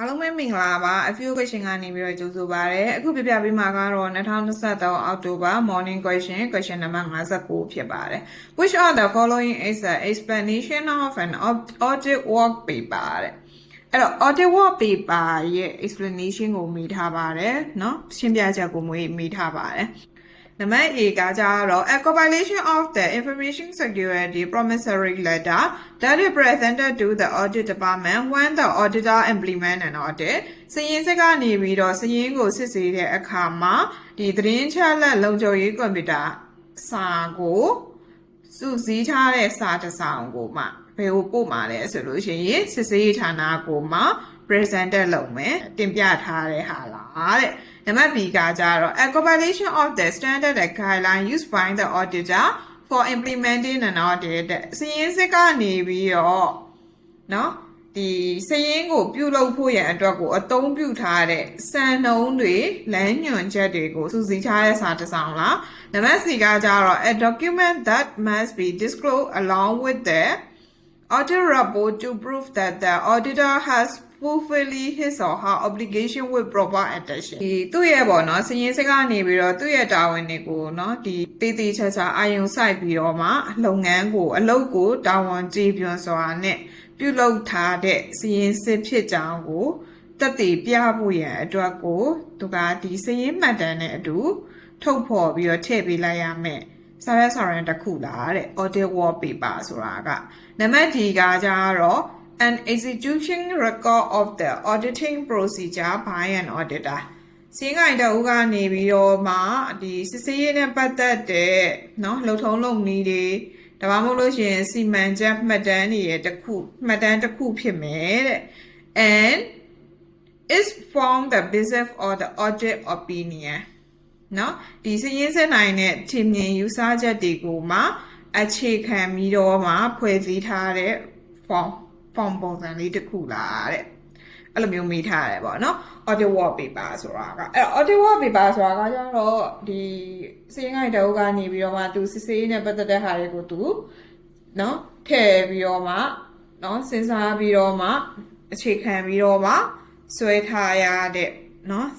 အားလုံးပဲမင်္ဂလာပါ a few question ကနေပြီးတော့ကြိုဆိုပါရစေအခုပြပြပေးမှာကတော့2023အောက်တိုဘာ morning question question number 59ဖြစ်ပါတယ် which of the following is an explanation of an ob- audit work paper တဲ့အဲ့တော့ audit work paper ရဲ့ explanation ကိုမိထားပါတယ်เนาะရှင်းပြချက်ကိုမွေးမိထားပါတယ် နံပါတ် A ကကြတော့ a compilation of the information security promissory letter that is presented to the audit department when the auditor implement an audit စည်ရင်စက်ကနေပြီးတော့စည်ရင်ကိုစစ်ဆေးတဲ့အခါမှာဒီသတင်းချက်လက်လုံခြုံရေးကွန်ပျူတာစာကိုစုစည်းထားတဲ့စာတစ်စောင်ကိုမှဘယ်ကိုပို့မှာလဲဆိုလို့ရှိရင်စစ်ဆေးရေးဌာနကိုမှ presented လုပ်မယ်တင်ပြထားတဲ့ဟာလားတဲ့နံပါတ် B ကကြတော့ a compilation of the standard and guideline used by the auditor for implementing an audit တဲ့စည်ရင်းစစ်ကနေပြီးတော့เนาะဒီစည်ရင်းကိုပြုလုပ်ဖို့ရန်အတွက်ကိုအသုံးပြုထားတဲ့စံနှုန်းတွေလမ်းညွှန်ချက်တွေကိုစုစည်းထားတဲ့စာတစ်စောင်လားနံပါတ် C ကကြတော့ a document that must be disclosed along with the audit report to prove that the auditor has fulfilled his or her obligation with proper attention ဒီသူ့ရဲ့ပေါ့နော်စည်ရင်စကနေပြီးတော့သူ့ရဲ့တာဝန်တွေကိုနော်ဒီတည်တည်ချာချာအာရုံစိုက်ပြီးတော့မှလုပ်ငန်းကိုအလုပ်ကိုတာဝန်ကြည်ပြွန်စွာနဲ့ပြုလုပ်ထားတဲ့စည်ရင်စစ်ဖြစ်ကြောင်းကိုတက်တည်ပြဖို့ရန်အတွက်ကိုသူကဒီစည်ရင်မှတ်တမ်းနဲ့အတူထုတ်ဖော်ပြီးတော့ထည့်ပေးလိုက်ရမယ်စာရွက်စာတမ်းတစ်ခုလားတဲ့ audit wallpaper ဆိုတာကနံပါတ် D ကကြတော့ an execution record of the auditing procedure by an auditor စင်းကိုင်တအုပ်ကနေပြီးတော့မှဒီစစ်ဆေးရေးနဲ့ပတ်သက်တဲ့เนาะလှုပ်ထုံးလုပ်နည်းတွေဒါမှမဟုတ်လို့ရှိရင်စီမံချက်မှတ်တမ်းတွေရဲ့တစ်ခုမှတ်တမ်းတစ်ခုဖြစ်မယ်တဲ့ and is from the business or the audit opinion เนาะဒီစည်ရင်းစက်နိုင်တဲ့ထင်မြင်ယူဆချက်တွေကိုမှအခြေခံပြီးတော့မှဖွဲ့စည်းထားတဲ့ form form ပုံစံလေးတစ်ခုလားတဲ့အဲ့လိုမျိုးမေးထားရတယ်ပေါ့နော် audio wallpaper ဆိုတာကအဲ့ audio wallpaper ဆိုတာကကျတော့ဒီစီးရင်ကိုင်တအုပ်ကနေပြီးတော့မှသူစစ်စေးနဲ့ပတ်သက်တဲ့ဟာတွေကိုသူနော်ထည့်ပြီးတော့မှနော်စဉ်းစားပြီးတော့မှအခြေခံပြီးတော့မှဆွဲထားရတဲ့နော်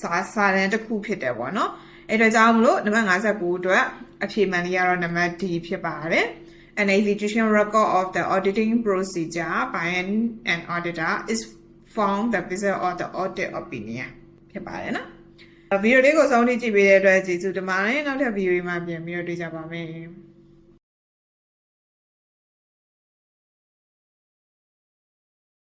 စာစာတန်းတစ်ခုဖြစ်တယ်ပေါ့နော်အဲ့ဒါကြောင့်မလို့နံပါတ်59အတွက်အဖြေမှန်လေးကတော့နံပါတ် D ဖြစ်ပါတယ်။ An execution record of the auditing procedure by an, an auditor is found the business or the audit opinion ဖြစ်ပါတယ်နော်ဗီဒီယိုလေးကိုစောင့်ကြည့်ပေးတဲ့အတွက်ကျေးဇူးတင်ပါတယ်နောက်ထပ်ဗီဒီယိုမှာပြန်ပြီးတော့တွေ့ကြပါမယ်